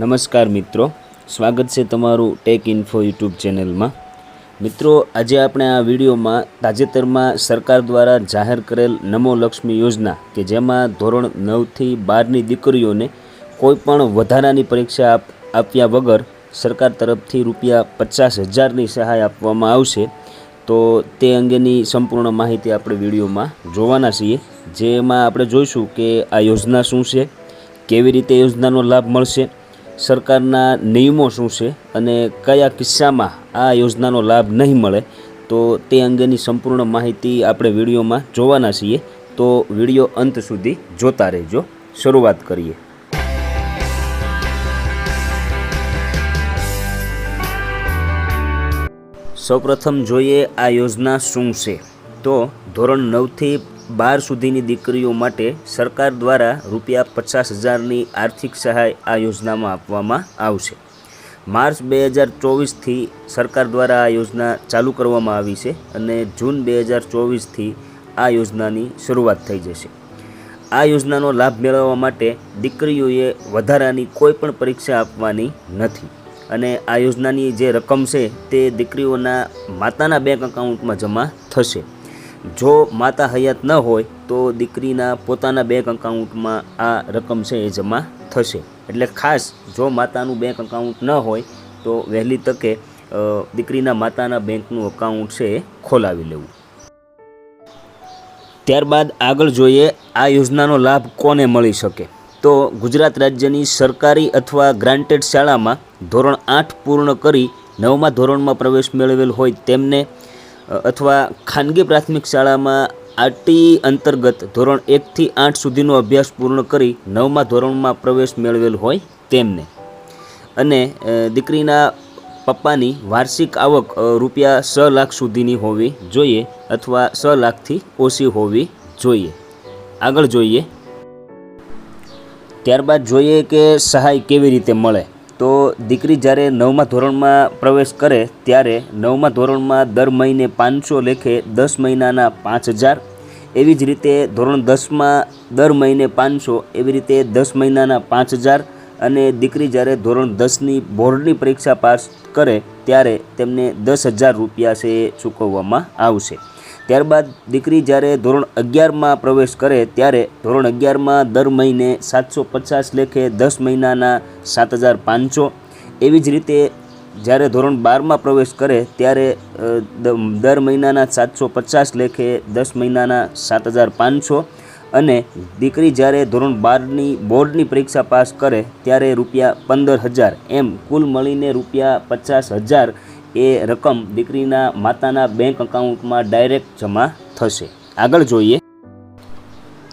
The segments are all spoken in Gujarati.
નમસ્કાર મિત્રો. સ્વાગત છે તમારું ટેક ઇન્ફો યુટ્યુબ ચેનલમાં મિત્રો, આજે આપણે આ વિડીયોમાં તાજેતરમાં સરકાર દ્વારા જાહેર કરેલ નમો લક્ષ્મી યોજના કે જેમાં ધોરણ નવથી બારની દીકરીઓને કોઈપણ વધારાની પરીક્ષા આપ્યા વગર સરકાર તરફથી રૂપિયા પચાસ હજારની સહાય આપવામાં આવશે. તો તે અંગેની સંપૂર્ણ માહિતી આપણે વિડીયોમાં જોવાના છીએ. જેમાં આપણે જોઈશું કે આ યોજના શું છે, કેવી રીતે યોજનાનો લાભ મળશે સરકારના નિયમો શું છે અને કયા કિસ્સામાં આ યોજનાનો લાભ નહીં મળે, તો તે અંગેની સંપૂર્ણ માહિતી આપણે વિડીયોમાં જોવાના છીએ. તો વીડિયો અંત સુધી જોતા રહેજો. શરૂઆત કરીએ. સૌપ્રથમ જોઈએ આ યોજના શું છે. તો ધોરણ નવથી બાર સુધીની દીકરીઓ માટે સરકાર દ્વારા રૂપિયા પચાસ હજારની આર્થિક સહાય આ યોજનામાં આપવામાં આવશે. માર્ચ બે હજાર ચોવીસથી સરકાર દ્વારા આ યોજના ચાલુ કરવામાં આવી છે અને જૂન બે હજાર ચોવીસથી આ યોજનાની શરૂઆત થઈ જશે. આ યોજનાનો લાભ મેળવવા માટે દીકરીઓએ વધારાની કોઈ પણ પરીક્ષા આપવાની નથી અને આ યોજનાની જે રકમ છે તે દીકરીઓના માતાના બેંક એકાઉન્ટમાં જમા થશે. જો માતા હયાત ન હોય, તો દીકરીના પોતાના બેંક અકાઉન્ટમાં આ રકમ છે એ જમા થશે. એટલે ખાસ જો માતાનું બેંક અકાઉન્ટ ન હોય, તો વહેલી તકે દીકરીના માતાના બેંકનું અકાઉન્ટ છે એ ખોલાવી લેવું. ત્યારબાદ આગળ જોઈએ, આ યોજનાનો લાભ કોને મળી શકે? તો ગુજરાત રાજ્યની સરકારી અથવા ગ્રાન્ટેડ શાળામાં ધોરણ આઠ પૂર્ણ કરી નવમા ધોરણમાં પ્રવેશ મેળવેલ હોય તેમને અથવા ખાનગી પ્રાથમિક શાળામાં આરટી અંતર્ગત ધોરણ એકથી આઠ સુધીનો અભ્યાસ પૂર્ણ કરી નવમા ધોરણમાં પ્રવેશ મેળવેલ હોય તેમને. અને દીકરીના પપ્પાની વાર્ષિક આવક રૂપિયા છ લાખ સુધીની હોવી જોઈએ અથવા છ લાખથી ઓછી હોવી જોઈએ. આગળ જોઈએ. ત્યારબાદ જોઈએ કે સહાય કેવી રીતે મળે. તો દીકરી જ્યારે નવમા ધોરણમાં પ્રવેશ કરે ત્યારે નવમા ધોરણમાં દર મહિને પાંચસો લેખે દસ મહિનાના પાંચ હજાર. એવી જ રીતે ધોરણ દસમાં દર મહિને પાંચસો, એવી રીતે દસ મહિનાના પાંચ હજાર. અને દીકરી જ્યારે ધોરણ દસની બોર્ડની પરીક્ષા પાસ કરે ત્યારે તેમને દસ હજાર રૂપિયા છે ચૂકવવામાં આવશે. ત્યારબાદ દીકરી જ્યારે ધોરણ અગિયારમાં પ્રવેશ કરે ત્યારે ધોરણ અગિયારમાં દર મહિને સાતસો પચાસ લેખે દસ મહિનાના સાત હજાર પાંચસો. એવી જ રીતે જ્યારે ધોરણ બારમાં પ્રવેશ કરે ત્યારે દર મહિનાના સાતસો પચાસ લેખે દસ મહિનાના સાત હજાર પાંચસો. અને દીકરી જ્યારે ધોરણ બારની, બોર્ડની પરીક્ષા પાસ કરે ત્યારે રૂપિયા પંદર હજાર. એમ કુલ મળીને રૂપિયા પચાસ હજાર એ રકમ દીકરીના માતાના બેંક એકાઉન્ટમાં ડાયરેક્ટ જમા થશે. આગળ જોઈએ.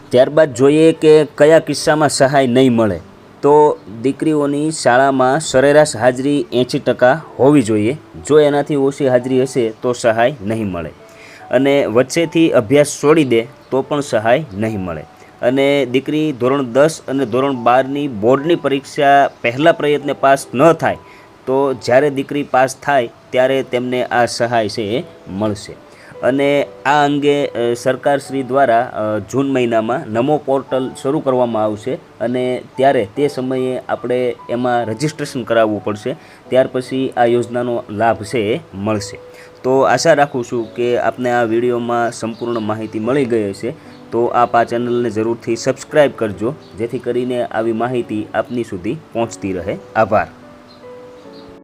ત્યારબાદ જોઈએ કે કયા કિસ્સામાં સહાય નહીં મળે. તો દીકરીઓની શાળામાં સરેરાશ હાજરી એંશી ટકા હોવી જોઈએ. જો એનાથી ઓછી હાજરી હશે તો સહાય નહીં મળે. અને વચ્ચેથી અભ્યાસ છોડી દે તો પણ સહાય નહીં મળે. અને દીકરી ધોરણ દસ અને ધોરણ બારની બોર્ડની પરીક્ષા પહેલા પ્રયત્ને પાસ ન થાય તો જ્યારે દીકરી પાસ થાય ત્યારે તેમને આ સહાય છે એ મળશે. અને આ અંગે સરકારશ્રી દ્વારા જૂન મહિનામાં નમો પોર્ટલ શરૂ કરવામાં આવશે અને ત્યારે તે સમયે આપણે એમાં રજિસ્ટ્રેશન કરાવવું પડશે. ત્યાર પછી આ યોજનાનો લાભ છે એ મળશે. તો આશા રાખું છું કે આપને આ વિડીયોમાં સંપૂર્ણ માહિતી મળી ગઈ હશે. તો આપ આ ચેનલને જરૂરથી સબસ્ક્રાઈબ કરજો, જેથી કરીને આવી માહિતી આપની સુધી પહોંચતી રહે. આભાર.